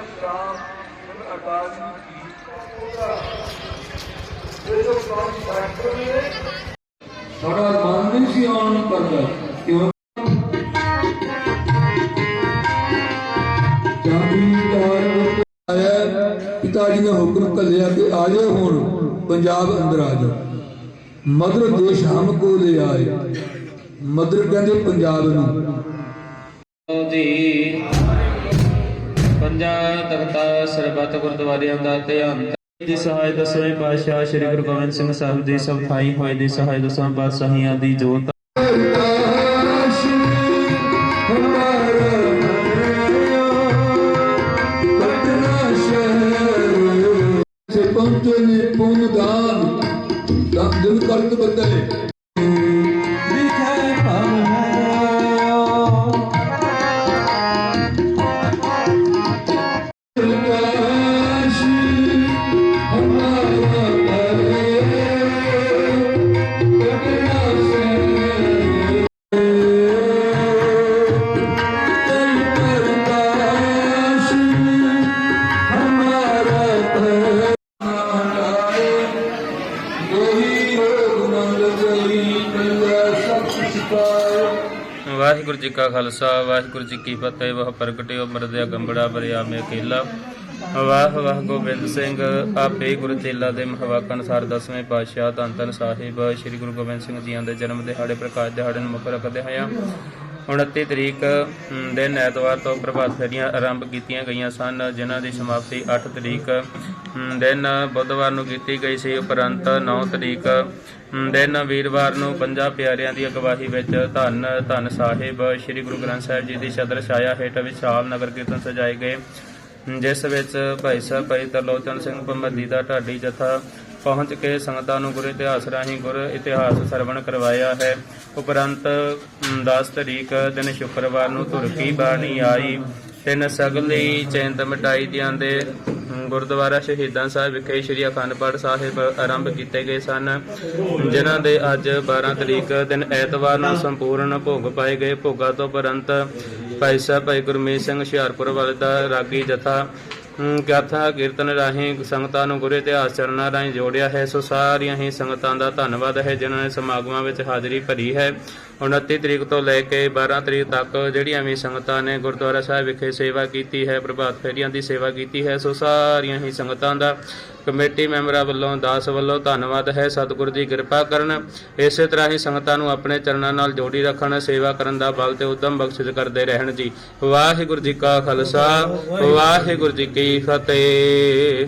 ਸ਼ਾਮ ਨੂੰ ਅਕਾਲੀ ਕੀ ਇਹ ਜੋ ਕੰਮ ਡਾਕਟਰ ਨੇ ਸਾਡਾ ਮਨ ਨਹੀਂ ਸੀ ਆਉਣ ਕਰਦਾ ਕਿਉਂ ਪਿਤਾ ਜੀ ਨੇ ਹੁਕਮ ਕੱਲਿਆ ਕਿ ਆ ਜਾਓ ਹੁਣ, ਪੰਜਾਬ ਅੰਦਰ ਆ ਜਾਓ। ਮਦਰ ਦੇਸ਼ ਹਮ ਕੋ ਲੈ ਆਏ। ਮਦਰ ਕਹਿੰਦੇ, ਪੰਜਾਬ ਨੂੰ। ਜੀ ਪੰਜਾ ਤਖਤਾ ਸਰਬੱਤ ਗੁਰਦੁਆਰਿਆਂ ਦਾ ਧਿਆਨ ਦੀ ਸਹਾਇ ਦਸਵੇਂ ਪਾਤਸ਼ਾਹ ਸ੍ਰੀ ਗੁਰੂ ਗੋਬਿੰਦ ਸਿੰਘ ਸਾਹਿਬ ਦੀ ਸਭਾਈ ਹੋਏ ਦੀ ਸਹਾਇ ਦਸਾਂ ਪਾਤਸ਼ਾਹੀਆਂ ਦੀ ਜੋਤ ਸੇ ਪਹੁੰਚੇ ਨੇ ਪੁੰਨ ਦਾਨ ਤਾਂ ਕਰਤ ਬਦਲੇ ਵਾਹਿਗੁਰੂ ਜੀ ਕਾ ਖਾਲਸਾ, ਵਾਹਿਗੁਰੂ ਜੀ ਕੀ ਫਤਿਹ। ਵਹ ਪ੍ਰਗਟਿਓ ਮਰਦਿਆ ਗੰਬੜਾ ਬਰਿਆ ਮੇ ਅਕੇਲਾ। ਵਾਹ ਵਾਹ ਗੋਬਿੰਦ ਸਿੰਘ, ਆਪੇ ਗੁਰੂ ਚੇਲਾ ਦੇ ਮਹਵਾਕ ਅਨੁਸਾਰ ਦਸਵੇਂ ਪਾਤਸ਼ਾਹ ਧੰਨ ਧੰਨ ਸਾਹਿਬ। ਸ੍ਰੀ ਗੁਰੂ ਗੋਬਿੰਦ ਸਿੰਘ ਜੀਆਂ ਦੇ ਜਨਮ ਦਿਹਾੜੇ ਪ੍ਰਕਾਸ਼ ਦਿਹਾੜੇ ਨੂੰ ਮੁੱਖ ਰੱਖਦੇ ਹਾਂ 29 ਤਰੀਕ ਦਿਨ ਐਤਵਾਰ ਤੋਂ ਪ੍ਰਭਾਤ ਫੇਰੀਆਂ ਆਰੰਭ ਕੀਤੀਆਂ ਗਈਆਂ ਸਨ, ਜਿਨ੍ਹਾਂ ਦੀ ਸਮਾਪਤੀ 8 ਤਰੀਕ ਦਿਨ ਬੁੱਧਵਾਰ ਨੂੰ ਕੀਤੀ ਗਈ ਸੀ, ਉਪਰੰਤ 9 ਤਰੀਕ ਦਿਨ ਵੀਰਵਾਰ ਨੂੰ ਪੰਜਾਂ ਪਿਆਰਿਆਂ ਦੀ ਅਗਵਾਈ ਵਿੱਚ ਧੰਨ ਧੰਨ ਸਾਹਿਬ, ਸ੍ਰੀ ਗੁਰੂ ਗ੍ਰੰਥ ਸਾਹਿਬ ਜੀ ਦੀ ਸ਼ਦਰ ਛਾਇਆ ਹੇਠ ਵਿਸ਼ਾਲ ਨਗਰ ਕੀਰਤਨ ਸਜਾਏ ਗਏ, ਜਿਸ ਵਿੱਚ ਭਾਈ ਸਾਹਿਬ ਭਾਈ ਤਰਲੋਚਨ ਸਿੰਘ ਪੰਮਦੀ ਦਾ ਢਾਡੀ ਜਥਾ ਪਹੁੰਚ ਕੇ ਸੰਗਤਾਂ ਨੂੰ ਗੁਰ ਇਤਿਹਾਸ ਰਾਹੀਂ ਗੁਰ ਇਤਿਹਾਸ ਸਰਵਣ ਕਰਵਾਇਆ ਹੈ। ਉਪਰੰਤ ਅਮ, 10 ਤਰੀਕ ਦਿਨ ਸ਼ੁੱਕਰਵਾਰ ਨੂੰ ਤੁਰਕੀ ਬਾਣੀ ਆਈ। ਤਿੰਨ ਸਗਲੀ ਚੈਂਤ ਮਟਾਈ ਦੀਆਂ ਦੇ ਗੁਰਦੁਆਰਾ ਸ਼ਹੀਦਾਂ ਸਾਹਿਬ ਵਿਖੇ ਸ੍ਰੀ ਅਖੰਡ ਪਾਠ ਸਾਹਿਬ ਆਰੰਭ ਕੀਤੇ ਗਏ ਸਨ ਜਿਨ੍ਹਾਂ ਦੇ ਅੱਜ 12 ਤਰੀਕ ਦਿਨ ਐਤਵਾਰ ਨੂੰ ਸੰਪੂਰਨ ਭੋਗ ਪਾਏ ਗਏ। ਭੋਗਾਂ ਤੋਂ ਉਪਰੰਤ ਭਾਈ ਸਾਹਿਬ ਭਾਈ ਗੁਰਮੀਤ ਸਿੰਘ ਹੁਸ਼ਿਆਰਪੁਰ ਵਾਲੇ ਦਾ ਰਾਗੀ ਜਥਾ ਅਮ, ਕੀਰਤਨ ਰਾਹੀਂ ਸੰਗਤਾਂ ਨੂੰ ਗੁਰੂ ਇਤਿਹਾਸ ਚਰਨਾਂ ਰਾਹੀਂ ਜੋੜਿਆ ਹੈ ਸੋ ਸਾਰੀਆਂ ਹੀ ਸੰਗਤਾਂ ਦਾ ਧੰਨਵਾਦ ਹੈ ਜਿਨ੍ਹਾਂ ਨੇ ਸਮਾਗਮਾਂ ਵਿੱਚ ਹਾਜ਼ਰੀ ਭਰੀ ਹੈ। 29 ਤਰੀਕ ਤੋਂ ਲੈ ਕੇ 12 ਤਰੀਕ ਤੱਕ ਜਿਹੜੀਆਂ ਵੀ ਸੰਗਤਾਂ ਨੇ ਗੁਰਦੁਆਰਾ ਸਾਹਿਬ ਵਿਖੇ ਸੇਵਾ ਕੀਤੀ ਹੈ ਪ੍ਰਭਾਤ ਫੇਰੀਆਂ ਦੀ ਸੇਵਾ ਕੀਤੀ ਹੈ ਸੋ ਸਾਰੀਆਂ ਹੀ ਸੰਗਤਾਂ ਦਾ ਕਮੇਟੀ ਮੈਂਬਰਾਂ ਵੱਲੋਂ ਦਾਸ ਵੱਲੋਂ ਧੰਨਵਾਦ ਹੈ ਸਤਿਗੁਰੂ ਦੀ ਕਿਰਪਾ ਕਰਨ। ਇਸੇ ਤਰ੍ਹਾਂ ਹੀ ਸੰਗਤਾਂ ਨੂੰ ਆਪਣੇ ਚਰਨਾਂ ਨਾਲ ਜੋੜੀ ਰੱਖਣ ਸੇਵਾ ਕਰਨ ਦਾ ਬਲ ਤੇ ਉਦਮ ਬਖਸ਼ਿਸ਼ ਕਰਦੇ ਰਹਿਣ ਜੀ। ਵਾਹਿਗੁਰੂ ਜੀ ਕਾ ਖਾਲਸਾ ਵਾਹਿਗੁਰੂ ਜੀ ਕੀ ਫਤਿਹ